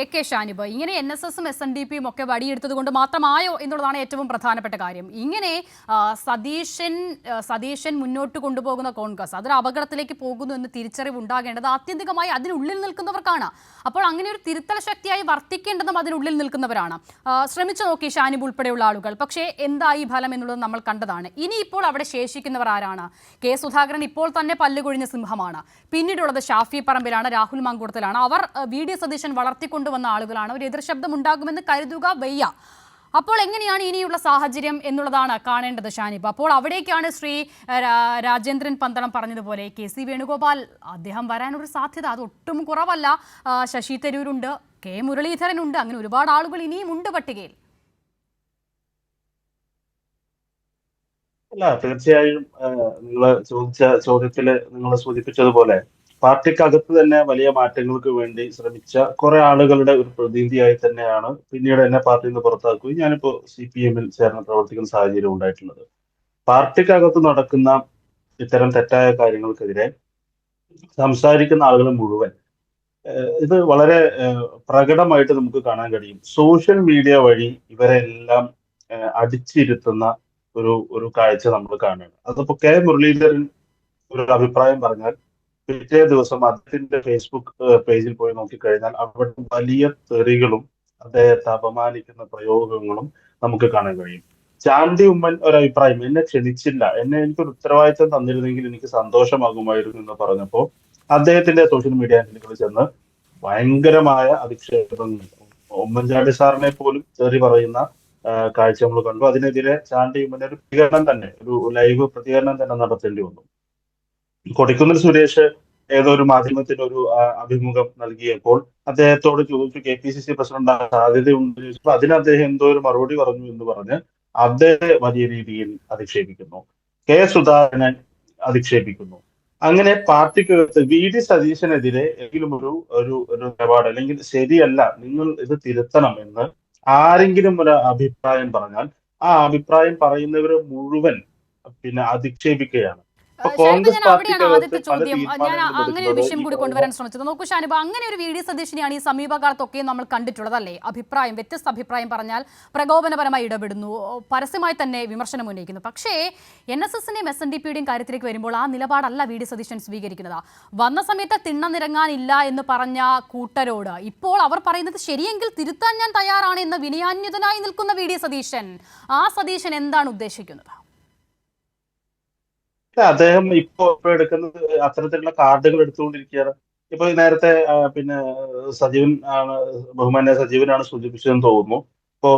A K Shanib ഇങ്ങനെ N S എസും S N D പിയും ഒക്കെ വടിയെടുത്തത് കൊണ്ട് മാത്രമായോ എന്നുള്ളതാണ് ഏറ്റവും പ്രധാനപ്പെട്ട കാര്യം. ഇങ്ങനെ സതീശൻ സതീശൻ മുന്നോട്ട് കൊണ്ടുപോകുന്ന കോൺഗ്രസ് അതൊരു അപകടത്തിലേക്ക് പോകുന്നു എന്ന് തിരിച്ചറിവ് ഉണ്ടാകേണ്ടത് ആത്യന്തികമായി അതിനുള്ളിൽ നിൽക്കുന്നവർക്കാണ്. അപ്പോൾ അങ്ങനെ ഒരു തിരുത്തൽ ശക്തിയായി വർത്തിക്കേണ്ടതും അതിനുള്ളിൽ നിൽക്കുന്നവരാണ്. ശ്രമിച്ചു നോക്കി ഷാനിബ് ഉൾപ്പെടെയുള്ള ആളുകൾ. പക്ഷേ എന്തായി ഫലം എന്നുള്ളത് നമ്മൾ കണ്ടതാണ്. ഇനിയിപ്പോൾ അവിടെ ശേഷിക്കുന്നവർ ആരാണ്? കെ സുധാകരൻ ഇപ്പോൾ തന്നെ പല്ലുകൊഴിഞ്ഞ സിംഹമാണ്. പിന്നീടുള്ളത് ഷാഫി പറമ്പിലാണ് രാഹുൽ മാങ്കൂടത്തിലാണ്. അവർ വി ഡി സതീശൻ വളർത്തിക്കൊണ്ടുവന്ന ആളുകളാണ്. ഒരു എതിർശബ്ദം ഉണ്ടാകുമെന്ന് കരുതുക വയ്യ. അപ്പോൾ എങ്ങനെയാണ് ഇനിയുള്ള സാഹചര്യം എന്നുള്ളതാണ് കാണേണ്ടത് ഷാനിബ്. അപ്പോൾ അവിടേക്കാണ് ശ്രീ രാജേന്ദ്രൻ പന്തളം പറഞ്ഞതുപോലെ കെ സി വേണുഗോപാൽ. അദ്ദേഹം വരാനൊരു സാധ്യത അത് ഒട്ടും കുറവല്ല. ശശി തരൂരുണ്ട് കെ മുരളീധരനുണ്ട് അങ്ങനെ ഒരുപാട് ആളുകൾ ഇനിയും ഉണ്ട് പട്ടികയിൽ. അല്ല തീർച്ചയായും നിങ്ങൾ ചോദിച്ച ചോദ്യത്തിൽ നിങ്ങൾ സൂചിപ്പിച്ചതുപോലെ പാർട്ടിക്കകത്ത് തന്നെ വലിയ മാറ്റങ്ങൾക്ക് വേണ്ടി ശ്രമിച്ച കുറെ ആളുകളുടെ ഒരു പ്രതിനിധിയായി തന്നെയാണ് പിന്നീട് എന്നെ പാർട്ടിയിൽ നിന്ന് പുറത്താക്കുകയും ഞാനിപ്പോ സി പി എമ്മിൽ ചേർന്ന് പ്രവർത്തിക്കുന്ന സാഹചര്യം ഉണ്ടായിട്ടുള്ളത്. പാർട്ടിക്കകത്ത് നടക്കുന്ന ഇത്തരം തെറ്റായ കാര്യങ്ങൾക്കെതിരെ സംസാരിക്കുന്ന ആളുകൾ മുഴുവൻ ഇത് വളരെ പ്രകടമായിട്ട് നമുക്ക് കാണാൻ കഴിയും. സോഷ്യൽ മീഡിയ വഴി ഇവരെല്ലാം അടിച്ചിരുത്തുന്ന ഒരു ഒരു കാഴ്ച നമ്മൾ കാണുകയാണ്. അതിപ്പോ കെ മുരളീധരൻ ഒരു അഭിപ്രായം പറഞ്ഞാൽ പിറ്റേ ദിവസം അദ്ദേഹത്തിന്റെ ഫേസ്ബുക്ക് പേജിൽ പോയി നോക്കിക്കഴിഞ്ഞാൽ അവിടെ വലിയ തെറികളും അദ്ദേഹത്തെ അപമാനിക്കുന്ന പ്രയോഗങ്ങളും നമുക്ക് കാണാൻ കഴിയും. ചാണ്ടി ഉമ്മൻ ഒരു അഭിപ്രായം എന്നെ ക്ഷണിച്ചില്ല എന്നെ എനിക്കൊരു ഉത്തരവാദിത്തം തന്നിരുന്നെങ്കിൽ എനിക്ക് സന്തോഷമാകുമായിരുന്നു എന്ന് പറഞ്ഞപ്പോ അദ്ദേഹത്തിന്റെ സോഷ്യൽ മീഡിയ ഹാൻഡിലുകളിൽ ചെന്ന് ഭയങ്കരമായ അധിക്ഷേപങ്ങൾ ഉമ്മൻചാണ്ടി സാറിനെ പോലും തെറി പറയുന്ന കാഴ്ച നമ്മൾ കണ്ടു. അതിനെതിരെ ചാണ്ടി ഉമ്മൻ ഒരു പ്രതികരണം തന്നെ ഒരു ലൈവ് പ്രതികരണം തന്നെ നടത്തേണ്ടി വന്നു. കൊടിക്കുന്നിൽ സുരേഷ് ഏതോ ഒരു മാധ്യമത്തിന് ഒരു അഭിമുഖം നൽകിയപ്പോൾ അദ്ദേഹത്തോട് ചോദിച്ചു K P C C president സാധ്യതയുണ്ട്? ചോദിച്ചപ്പോൾ അതിന് അദ്ദേഹം എന്തോ ഒരു മറുപടി പറഞ്ഞു എന്ന് പറഞ്ഞ് അദ്ദേഹത്തെ വലിയ രീതിയിൽ അധിക്ഷേപിക്കുന്നു. കെ സുധാകരനെ അധിക്ഷേപിക്കുന്നു. അങ്ങനെ പാർട്ടിക്കകത്ത് വി ഡി സതീശനെതിരെ എങ്കിലും ഒരു ഒരു നിലപാട് അല്ലെങ്കിൽ ശരിയല്ല നിങ്ങൾ ഇത് തിരുത്തണം എന്ന് ആരെങ്കിലും ഒരു അഭിപ്രായം പറഞ്ഞാൽ ആ അഭിപ്രായം പറയുന്നവരെ മുഴുവൻ പിന്നെ അധിക്ഷേപിക്കുകയാണ്. അപ്പൊ ഷാനിബ് ഞാൻ അവിടെയാണ് ആദ്യത്തെ ചോദ്യം. ഞാൻ അങ്ങനെ ഒരു വിഷയം കൂടി കൊണ്ടുവരാൻ ശ്രമിച്ചത്. നോക്കൂ ഷാനിബ് അങ്ങനെ ഒരു വി ഡി സതീശനെയാണ് ഈ സമീപകാലത്തൊക്കെ നമ്മൾ കണ്ടിട്ടുള്ളത് അല്ലേ അഭിപ്രായം വ്യത്യസ്ത അഭിപ്രായം പറഞ്ഞാൽ പ്രകോപനപരമായി ഇടപെടുന്നു പരസ്യമായി തന്നെ വിമർശനം ഉന്നയിക്കുന്നു. പക്ഷേ എൻ എസ് എസിന്റെയും എസ് എൻ ഡി പിയുടെയും കാര്യത്തിലേക്ക് വരുമ്പോൾ ആ നിലപാടല്ല വി ഡി സതീശൻ സ്വീകരിക്കുന്നത്. വന്ന സമയത്ത് തിണ്ണനിറങ്ങാനില്ല എന്ന് പറഞ്ഞ കൂട്ടരോട് ഇപ്പോൾ അവർ പറയുന്നത് ശരിയെങ്കിൽ തിരുത്താൻ ഞാൻ തയ്യാറാണ് എന്ന് വിനയാന്യതനായി നിൽക്കുന്ന വി ഡി സതീശൻ ആ സതീശൻ എന്താണ് ഉദ്ദേശിക്കുന്നത്? അദ്ദേഹം ഇപ്പോ ഇപ്പൊ എടുക്കുന്നത് അത്തരത്തിലുള്ള കാർഡുകൾ എടുത്തുകൊണ്ടിരിക്കുകയാണ്. ഇപ്പൊ നേരത്തെ പിന്നെ സജീവൻ ആണ് ബഹുമാന്യ സജീവനാണ് സൂചിപ്പിച്ചതെന്ന് തോന്നുന്നു. ഇപ്പോ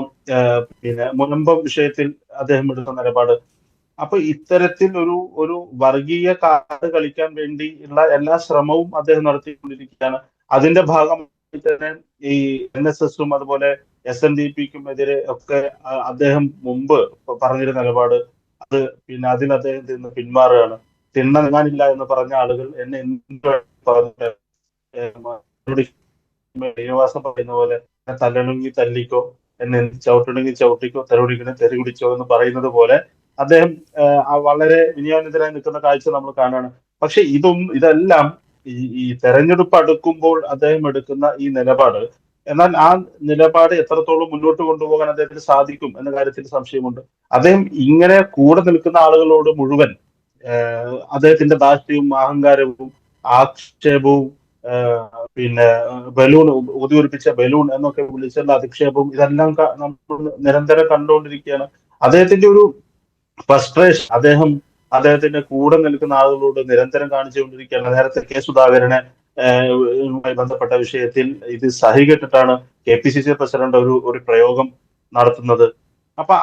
പിന്നെ മുനമ്പം വിഷയത്തിൽ അദ്ദേഹം എടുത്ത നിലപാട്. അപ്പൊ ഇത്തരത്തിൽ ഒരു ഒരു വർഗീയ കാർഡ് കളിക്കാൻ വേണ്ടി ഉള്ള എല്ലാ ശ്രമവും അദ്ദേഹം നടത്തിക്കൊണ്ടിരിക്കുകയാണ്. അതിന്റെ ഭാഗമായി തന്നെ ഈ എൻ എസ് എസും അതുപോലെ എസ് എൻ ഡി പിക്കും എതിരെ ഒക്കെ അദ്ദേഹം മുമ്പ് പറഞ്ഞിരുന്ന നിലപാട് അത് പിന്നെ അതിൽ അദ്ദേഹത്തിൽ നിന്ന് പിന്മാറുകയാണ്. തിണ്ണ ഞാനില്ല എന്ന് പറഞ്ഞ ആളുകൾ എന്നെ ശ്രീനിവാസം പറയുന്ന പോലെ തല്ലണമെങ്കിൽ തല്ലിക്കോ എന്നെ ചവിട്ടണമെങ്കിൽ ചവിട്ടിക്കോ തെരുവിടിക്കണേ തെരു കുടിച്ചോ എന്ന് പറയുന്നത് പോലെ അദ്ദേഹം വളരെ വിനിയോജിതരായി നിൽക്കുന്ന കാഴ്ച നമ്മൾ കാണുകയാണ്. പക്ഷെ ഇതും ഇതെല്ലാം ഈ ഈ തെരഞ്ഞെടുപ്പ് അടുക്കുമ്പോൾ അദ്ദേഹം എടുക്കുന്ന ഈ നിലപാട് എന്നാൽ ആ നിലപാട് എത്രത്തോളം മുന്നോട്ട് കൊണ്ടുപോകാൻ അദ്ദേഹത്തിന് സാധിക്കും എന്ന കാര്യത്തിൽ സംശയമുണ്ട്. അദ്ദേഹം ഇങ്ങനെ കൂടെ നിൽക്കുന്ന ആളുകളോട് മുഴുവൻ അദ്ദേഹത്തിന്റെ ധാർഷ്ട്യവും അഹങ്കാരവും ആക്ഷേപവും പിന്നെ ബലൂൺ ഊതിയൊലിപ്പിച്ച ബലൂൺ എന്നൊക്കെ വിളിച്ചുള്ള അധിക്ഷേപവും ഇതെല്ലാം നമ്മൾ നിരന്തരം കണ്ടുകൊണ്ടിരിക്കുകയാണ്. അദ്ദേഹത്തിന്റെ ഒരു ഫ്രസ്ട്രേഷൻ അദ്ദേഹം അദ്ദേഹത്തിന്റെ കൂടെ നിൽക്കുന്ന ആളുകളോട് നിരന്തരം കാണിച്ചുകൊണ്ടിരിക്കുകയാണ്. നേരത്തെ കെ സുധാകരനെ ബന്ധപ്പെട്ട വിഷയത്തിൽ ഇത് സഹികെട്ടിട്ടാണ് K P C C president ഒരു ഒരു പ്രയോഗം നടത്തുന്നത്. അപ്പൊ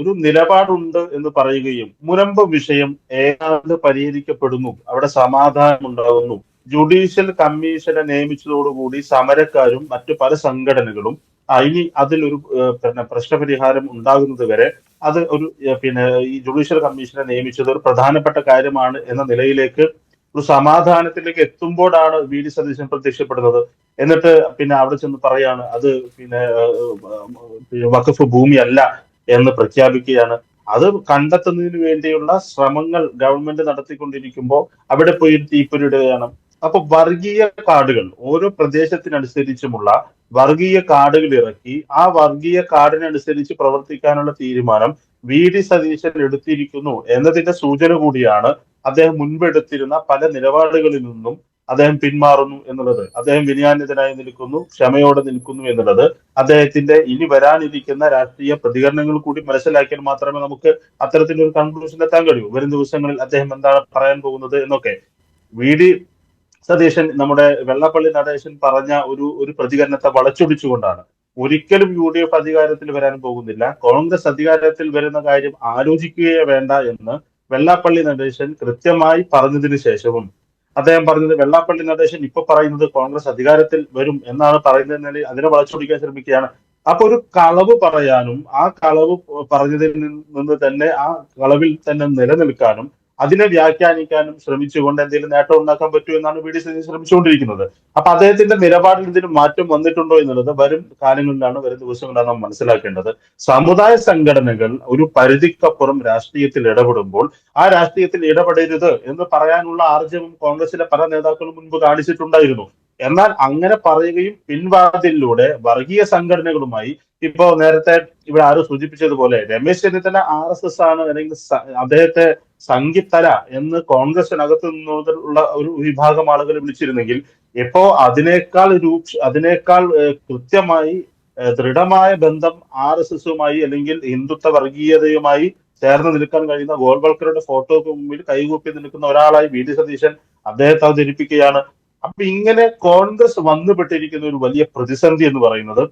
ഒരു നിലപാടുണ്ട് എന്ന് പറയുകയും മുനമ്പ് വിഷയം ഏതാണ്ട് പരിഹരിക്കപ്പെടുന്നു. അവിടെ സമാധാനം ഉണ്ടാകുന്നു ജുഡീഷ്യൽ കമ്മീഷനെ നിയമിച്ചതോടുകൂടി സമരക്കാരും മറ്റു പല സംഘടനകളും ഇനി ഒരു പിന്നെ പ്രശ്നപരിഹാരം ഉണ്ടാകുന്നത് വരെ അത് ഒരു പിന്നെ ഈ ജുഡീഷ്യൽ കമ്മീഷനെ നിയമിച്ചത് ഒരു പ്രധാനപ്പെട്ട കാര്യമാണ് എന്ന നിലയിലേക്ക് ഒരു സമാധാനത്തിലേക്ക് എത്തുമ്പോഴാണ് വി ഡി സതീശൻ പ്രത്യക്ഷപ്പെടുന്നത്. എന്നിട്ട് പിന്നെ അവിടെ ചെന്ന് പറയാണ് അത് പിന്നെ വഖഫ് ഭൂമിയല്ല എന്ന് പ്രഖ്യാപിക്കുകയാണ്. അത് കണ്ടെത്തുന്നതിന് വേണ്ടിയുള്ള ശ്രമങ്ങൾ ഗവൺമെന്റ് നടത്തിക്കൊണ്ടിരിക്കുമ്പോൾ അവിടെ പോയി തീപ്പൊരിടുകയാണ് അപ്പൊ വർഗീയ കാർഡുകൾ ഓരോ പ്രദേശത്തിനനുസരിച്ചുമുള്ള വർഗീയ കാർഡുകൾ ഇറക്കി ആ വർഗീയ കാർഡിനനുസരിച്ച് പ്രവർത്തിക്കാനുള്ള തീരുമാനം വി ഡി സതീശൻ എടുത്തിരിക്കുന്നു എന്നതിന്റെ സൂചന കൂടിയാണ് അദ്ദേഹം മുൻപെടുത്തിരുന്ന പല നിലപാടുകളിൽ നിന്നും അദ്ദേഹം പിന്മാറുന്നു എന്നുള്ളത്. അദ്ദേഹം വിനയാന്യതനായി നിൽക്കുന്നു ക്ഷമയോടെ നിൽക്കുന്നു എന്നുള്ളത്. അദ്ദേഹത്തിന്റെ ഇനി വരാനിരിക്കുന്ന രാഷ്ട്രീയ പ്രതികരണങ്ങൾ കൂടി മനസ്സിലാക്കിയാൽ മാത്രമേ നമുക്ക് അത്തരത്തിലൊരു കൺക്ലൂഷൻ എത്താൻ കഴിയൂ. വരും ദിവസങ്ങളിൽ അദ്ദേഹം എന്താണ് പറയാൻ പോകുന്നത് എന്നൊക്കെ. വി. ഡി. സതീശൻ നമ്മുടെ വെള്ളപ്പള്ളി നടേശൻ പറഞ്ഞ ഒരു ഒരു പ്രതികരണത്തെ വളച്ചൊടിച്ചുകൊണ്ടാണ്. ഒരിക്കലും യു ഡി എഫ് അധികാരത്തിൽ വരാൻ പോകുന്നില്ല. കോൺഗ്രസ് അധികാരത്തിൽ വരുന്ന കാര്യം ആലോചിക്കുകയേ വേണ്ട എന്ന് വെള്ളാപ്പള്ളി നടേശൻ കൃത്യമായി പറഞ്ഞതിന് ശേഷവും അദ്ദേഹം പറഞ്ഞത് വെള്ളാപ്പള്ളി നടേശൻ ഇപ്പൊ പറയുന്നത് കോൺഗ്രസ് അധികാരത്തിൽ വരും എന്നാണ് പറയുന്നത് എന്നാൽ അതിനെ വളച്ചൊടിക്കാൻ ശ്രമിക്കുകയാണ്. അപ്പൊ ഒരു കളവ് പറയാനും ആ കളവ് പറഞ്ഞതിൽ നിന്ന് തന്നെ ആ കളവിൽ തന്നെ നിലനിൽക്കാനും അതിനെ വ്യാഖ്യാനിക്കാനും ശ്രമിച്ചുകൊണ്ട് എന്തെങ്കിലും നേട്ടം ഉണ്ടാക്കാൻ പറ്റുമോ എന്നാണ് വി ഡി സതീശൻ ശ്രമിച്ചുകൊണ്ടിരിക്കുന്നത്. അപ്പൊ അദ്ദേഹത്തിന്റെ നിലപാടിൽ എന്തെങ്കിലും മാറ്റം വന്നിട്ടുണ്ടോ എന്നുള്ളത് വരും കാലങ്ങളിലാണ് വരും ദിവസങ്ങളിലാണ് നാം മനസ്സിലാക്കേണ്ടത്. സമുദായ സംഘടനകൾ ഒരു പരിധിക്കപ്പുറം രാഷ്ട്രീയത്തിൽ ഇടപെടുമ്പോൾ ആ രാഷ്ട്രീയത്തിൽ ഇടപെടരുത് എന്ന് പറയാനുള്ള ആർജവം കോൺഗ്രസിലെ പല നേതാക്കളും മുൻപ് കാണിച്ചിട്ടുണ്ടായിരുന്നു. എന്നാൽ അങ്ങനെ പറയുകയും പിൻവാതിലൂടെ വർഗീയ സംഘടനകളുമായി ഇപ്പോ നേരത്തെ ഇവിടെ ആരും സൂചിപ്പിച്ചതുപോലെ Ramesh Chennithala R S S ആണ് അല്ലെങ്കിൽ അദ്ദേഹത്തെ സംഘിത്തല എന്ന് കോൺഗ്രസിനകത്ത് നിന്നുള്ള ഒരു വിഭാഗം ആളുകൾ വിളിച്ചിരുന്നെങ്കിൽ ഇപ്പോ അതിനേക്കാൾ രൂക്ഷ അതിനേക്കാൾ കൃത്യമായി ദൃഢമായ ബന്ധം ആർ എസ് എസുമായി അല്ലെങ്കിൽ ഹിന്ദുത്വ വർഗീയതയുമായി ചേർന്ന് നിൽക്കാൻ കഴിയുന്ന ഗോൾവൽക്കറുടെ ഫോട്ടോക്ക് മുമ്പിൽ കൈകൂപ്പി നിൽക്കുന്ന ഒരാളായി വി. ഡി. സതീശൻ അദ്ദേഹത്തെ അവതരിപ്പിക്കുകയാണ്. അപ്പൊ ഇങ്ങനെ കോൺഗ്രസ് വന്നുപെട്ടിരിക്കുന്ന ഒരു വലിയ പ്രതിസന്ധി എന്ന് പറയുന്നത്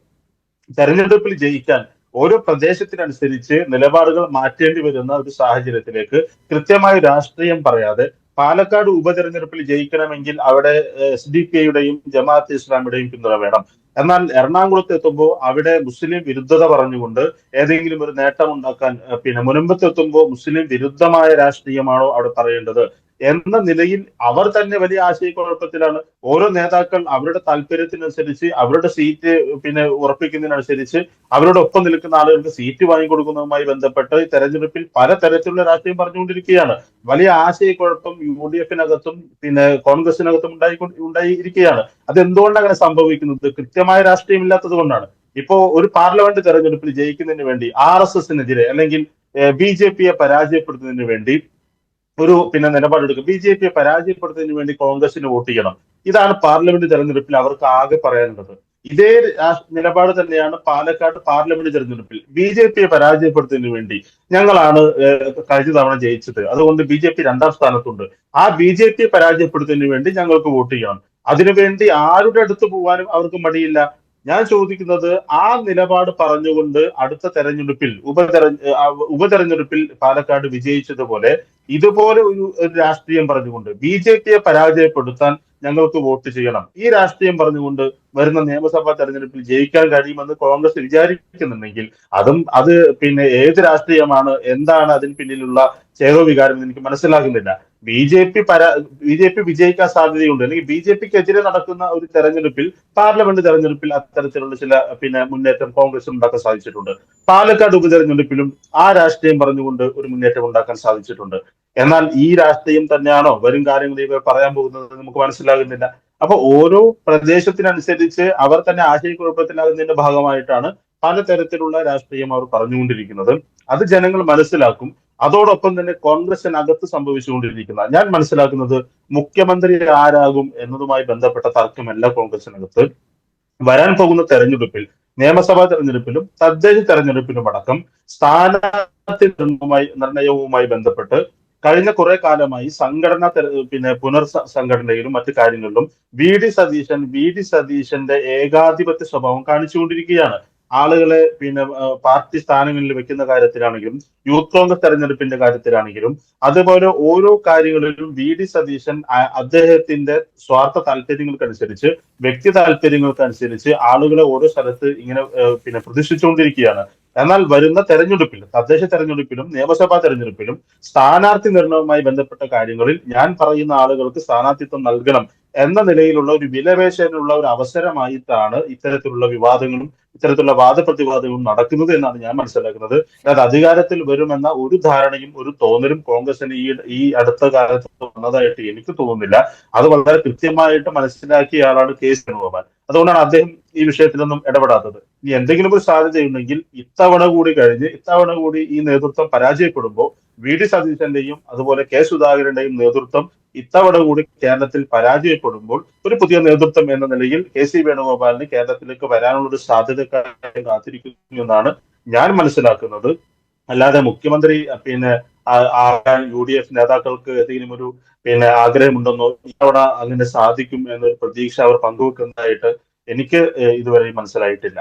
തെരഞ്ഞെടുപ്പിൽ ജയിക്കാൻ ഓരോ പ്രദേശത്തിനനുസരിച്ച് നിലപാടുകൾ മാറ്റേണ്ടി വരുന്ന ഒരു സാഹചര്യത്തിലേക്ക് കൃത്യമായ രാഷ്ട്രീയം പറയാതെ പാലക്കാട് ഉപതെരഞ്ഞെടുപ്പിൽ ജയിക്കണമെങ്കിൽ അവിടെ എസ് ഡി പി ഐയുടെയും ജമാഅത്ത് ഇസ്ലാമിയുടെയും പിന്തുണ വേണം. എന്നാൽ എറണാകുളത്ത് എത്തുമ്പോൾ അവിടെ മുസ്ലിം വിരുദ്ധത പറഞ്ഞുകൊണ്ട് ഏതെങ്കിലും ഒരു നേട്ടം ഉണ്ടാക്കാൻ പിന്നെ മുനമ്പത്ത് എത്തുമ്പോൾ മുസ്ലിം വിരുദ്ധമായ രാഷ്ട്രീയമാണോ അവിടെ പറയേണ്ടത്? എന്ന നിലയിൽ അവർ തന്നെ വലിയ ആശയക്കുഴപ്പത്തിലാണ്. ഓരോ നേതാക്കൾ അവരുടെ താല്പര്യത്തിനനുസരിച്ച് അവരുടെ സീറ്റ് പിന്നെ ഉറപ്പിക്കുന്നതിനനുസരിച്ച് അവരുടെ ഒപ്പം നിൽക്കുന്ന ആളുകൾക്ക് സീറ്റ് വാങ്ങിക്കൊടുക്കുന്നതുമായി ബന്ധപ്പെട്ട് തെരഞ്ഞെടുപ്പിൽ പലതരത്തിലുള്ള രാഷ്ട്രീയം പറഞ്ഞുകൊണ്ടിരിക്കുകയാണ്. വലിയ ആശയക്കുഴപ്പം യു ഡി എഫിനകത്തും പിന്നെ കോൺഗ്രസിനകത്തും ഉണ്ടായി ഉണ്ടായിരിക്കുകയാണ്. അത് എന്തുകൊണ്ടാണ് അങ്ങനെ സംഭവിക്കുന്നത്? കൃത്യമായ രാഷ്ട്രീയം ഇല്ലാത്തത് കൊണ്ടാണ്. ഇപ്പോ ഒരു പാർലമെന്റ് തെരഞ്ഞെടുപ്പിൽ ജയിക്കുന്നതിന് വേണ്ടി ആർ എസ് എസിനെതിരെ അല്ലെങ്കിൽ ബി ജെ പിയെ പരാജയപ്പെടുത്തുന്നതിന് വേണ്ടി ഒരു പിന്നെ നിലപാടെടുക്കും. ബി ജെ പിയെ പരാജയപ്പെടുത്തുന്നതിന് വേണ്ടി കോൺഗ്രസിന് വോട്ട് ചെയ്യണം. ഇതാണ് പാർലമെന്റ് തെരഞ്ഞെടുപ്പിൽ അവർക്ക് ആകെ പറയാനുള്ളത്. ഇതേ നിലപാട് തന്നെയാണ് പാലക്കാട് പാർലമെന്റ് തെരഞ്ഞെടുപ്പിൽ. ബി ജെ പിയെ പരാജയപ്പെടുത്തുന്നതിന് വേണ്ടി ഞങ്ങളാണ് കഴിഞ്ഞ തവണ ജയിച്ചത്. അതുകൊണ്ട് ബി ജെ പി രണ്ടാം സ്ഥാനത്തുണ്ട്. ആ ബി ജെ പിയെ പരാജയപ്പെടുത്തുന്നതിന് വേണ്ടി ഞങ്ങൾക്ക് വോട്ട് ചെയ്യണം. അതിനുവേണ്ടി ആരുടെ അടുത്ത് പോകാനും അവർക്ക് മടിയില്ല. ഞാൻ ചോദിക്കുന്നത് ആ നിലപാട് പറഞ്ഞുകൊണ്ട് അടുത്ത തെരഞ്ഞെടുപ്പിൽ ഉപതെര ഉപതെരഞ്ഞെടുപ്പിൽ പാലക്കാട് വിജയിച്ചതുപോലെ ഇതുപോലെ ഒരു ഒരു രാഷ്ട്രീയം പറഞ്ഞുകൊണ്ട് ബി ജെ പിയെ പരാജയപ്പെടുത്താൻ ഞങ്ങൾക്ക് വോട്ട് ചെയ്യണം. ഈ രാഷ്ട്രീയം പറഞ്ഞുകൊണ്ട് വരുന്ന നിയമസഭാ തെരഞ്ഞെടുപ്പിൽ ജയിക്കാൻ കഴിയുമെന്ന് കോൺഗ്രസ് വിചാരിക്കുന്നുണ്ടെങ്കിൽ അതും അത് പിന്നെ ഏത് രാഷ്ട്രീയമാണ് എന്താണ് അതിന് പിന്നിലുള്ള ചേവ വികാരം എനിക്ക് മനസ്സിലാകുന്നില്ല. ബി ജെ പി പരാ ബി ജെ പി വിജയിക്കാൻ സാധ്യതയുണ്ട്. അല്ലെങ്കിൽ ബി ജെ പിക്കെതിരെ നടക്കുന്ന ഒരു തെരഞ്ഞെടുപ്പിൽ പാർലമെന്റ് തെരഞ്ഞെടുപ്പിൽ അത്തരത്തിലുള്ള ചില പിന്നെ മുന്നേറ്റം കോൺഗ്രസ് ഉണ്ടാക്കാൻ സാധിച്ചിട്ടുണ്ട്. പാലക്കാട് ഉപതെരഞ്ഞെടുപ്പിലും ആ രാഷ്ട്രീയം പറഞ്ഞുകൊണ്ട് ഒരു മുന്നേറ്റം ഉണ്ടാക്കാൻ സാധിച്ചിട്ടുണ്ട്. എന്നാൽ ഈ രാഷ്ട്രീയം തന്നെയാണോ? വരും കാര്യങ്ങൾ ഇവർ പറയാൻ പോകുന്നത് നമുക്ക് മനസ്സിലാകുന്നില്ല. അപ്പൊ ഓരോ പ്രദേശത്തിനനുസരിച്ച് അവർ തന്നെ ആശയക്കുഴപ്പത്തിലാകുന്നതിന്റെ ഭാഗമായിട്ടാണ് പലതരത്തിലുള്ള രാഷ്ട്രീയം അവർ പറഞ്ഞുകൊണ്ടിരിക്കുന്നത്. അത് ജനങ്ങൾ മനസ്സിലാക്കും. അതോടൊപ്പം തന്നെ കോൺഗ്രസിനകത്ത് സംഭവിച്ചുകൊണ്ടിരിക്കുന്ന ഞാൻ മനസ്സിലാക്കുന്നത് മുഖ്യമന്ത്രി ആരാകും എന്നതുമായി ബന്ധപ്പെട്ട തർക്കമല്ല കോൺഗ്രസിനകത്ത്. വരാൻ പോകുന്ന തെരഞ്ഞെടുപ്പിൽ നിയമസഭാ തെരഞ്ഞെടുപ്പിലും തദ്ദേശ തെരഞ്ഞെടുപ്പിലും അടക്കം സ്ഥാനാർത്ഥി നിർണയവുമായി ബന്ധപ്പെട്ട് കഴിഞ്ഞ കുറെ കാലമായി സംഘടന പിന്നെ പുനർ സംഘടനയിലും മറ്റു കാര്യങ്ങളിലും V D Satheesan V D സതീശന്റെ ഏകാധിപത്യ സ്വഭാവം കാണിച്ചുകൊണ്ടിരിക്കുകയാണ്. ആളുകളെ പിന്നെ പാർട്ടി സ്ഥാനങ്ങളിൽ വെക്കുന്ന കാര്യത്തിലാണെങ്കിലും യൂത്ത് കോൺഗ്രസ് തെരഞ്ഞെടുപ്പിന്റെ കാര്യത്തിലാണെങ്കിലും അതുപോലെ ഓരോ കാര്യങ്ങളിലും വി ഡി സതീശൻ അദ്ദേഹത്തിന്റെ സ്വാർത്ഥ താല്പര്യങ്ങൾക്കനുസരിച്ച് വ്യക്തി താല്പര്യങ്ങൾക്കനുസരിച്ച് ആളുകളെ ഓരോ സ്ഥലത്ത് ഇങ്ങനെ പിന്നെ പ്രതിഷ്ഠിച്ചുകൊണ്ടിരിക്കുകയാണ്. എന്നാൽ വരുന്ന തെരഞ്ഞെടുപ്പിൽ തദ്ദേശ തെരഞ്ഞെടുപ്പിലും നിയമസഭാ തെരഞ്ഞെടുപ്പിലും സ്ഥാനാർത്ഥി നിർണയവുമായി ബന്ധപ്പെട്ട കാര്യങ്ങളിൽ ഞാൻ പറയുന്ന ആളുകൾക്ക് സ്ഥാനാർത്ഥിത്വം നൽകണം എന്ന നിലയിലുള്ള ഒരു വിലപേശാനുള്ള ഒരു അവസരമായിട്ടാണ് ഇത്തരത്തിലുള്ള വിവാദങ്ങളും ഇത്തരത്തിലുള്ള വാദപ്രതിവാദങ്ങളും നടക്കുന്നത് എന്നാണ് ഞാൻ മനസ്സിലാക്കുന്നത്. അതായത് അധികാരത്തിൽ വരുമെന്ന ഒരു ധാരണയും ഒരു തോന്നലും കോൺഗ്രസിന് ഈ ഈ അടുത്ത കാലത്ത് വന്നതായിട്ട് എനിക്ക് തോന്നുന്നില്ല. അത് വളരെ കൃത്യമായിട്ട് മനസ്സിലാക്കിയ ആളാണ് കെ വേണുഗോപാൽ. അതുകൊണ്ടാണ് അദ്ദേഹം ഈ വിഷയത്തിലൊന്നും ഇടപെടാത്തത്. ഇനി എന്തെങ്കിലും ഒരു സാധ്യതയുണ്ടെങ്കിൽ ഇത്തവണ കൂടി കഴിഞ്ഞ് ഇത്തവണ കൂടി ഈ നേതൃത്വം പരാജയപ്പെടുമ്പോൾ വി ഡി സതീശന്റെയും അതുപോലെ കെ സുധാകരന്റെയും നേതൃത്വം ഇത്തവണ കൂടി കേരളത്തിൽ പരാജയപ്പെടുമ്പോൾ ഒരു പുതിയ നേതൃത്വം എന്ന നിലയിൽ കെ സി വേണുഗോപാലിന് കേരളത്തിലേക്ക് വരാനുള്ള ഒരു സാധ്യത കാത്തിരിക്കുന്നു എന്നാണ് ഞാൻ മനസ്സിലാക്കുന്നത്. അല്ലാതെ മുഖ്യമന്ത്രി പിന്നെ യു ഡി എഫ് നേതാക്കൾക്ക് ഏതെങ്കിലും ഒരു പിന്നെ ആഗ്രഹമുണ്ടെന്നോ ഇത്തവണ അങ്ങനെ സാധിക്കും എന്നൊരു പ്രതീക്ഷ അവർ പങ്കുവെക്കുന്നതായിട്ട് എനിക്ക് ഇതുവരെ മനസ്സിലായിട്ടില്ല.